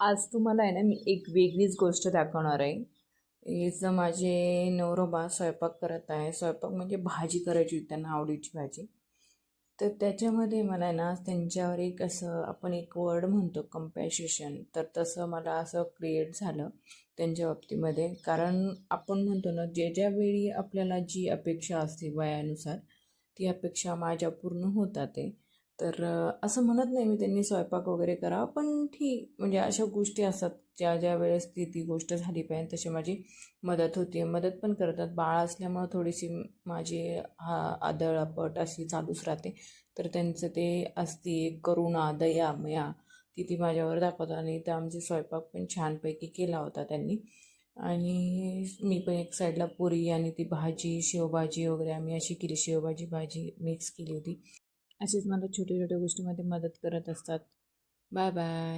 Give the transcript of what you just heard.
आज तुम्हाला आहे ना मी एक वेगळीच गोष्ट दाखवणार आहे. हिचं माझे नवरोबा स्वयंपाक करत आहे. स्वयंपाक म्हणजे भाजी करायची होती त्यांना आवडीची भाजी. तर त्याच्यामध्ये मला आहे ना त्यांच्यावर एक असं आपण एक वर्ड म्हणतो कम्पॅशिशन तर तसं मला असं क्रिएट झालं त्यांच्या बाबतीमध्ये. कारण आपण म्हणतो ना जे ज्या वेळी आपल्याला जी अपेक्षा असते वयानुसार ती अपेक्षा माझ्या पूर्ण होतात आहे. तर असं म्हणत नाही मी त्यांनी स्वयंपाक वगैरे करा पण ठीक म्हणजे अशा गोष्टी असतात. ज्या ज्या वेळेस ती ती गोष्ट झाली पाहिजे तशी माझी मदत होती मदत पण करतात. बाळ असल्यामुळं थोडीशी माझी हा आदळपट अशी चालूच राहते. तर त्यांचं ते असती एक करुणा दया मया ती ती माझ्यावर दाखवतात. आणि त्या आमचे स्वयंपाक पण छानपैकी केला होता त्यांनी. आणि मी पण एक साईडला पुरी आणि ती भाजी शेवभाजी वगैरे आम्ही अशी केली. शेवभाजी भाजी मिक्स केली होती. असेच मला छोट्या छोट्या गोष्टीमध्ये मदत करत असतात. Bye bye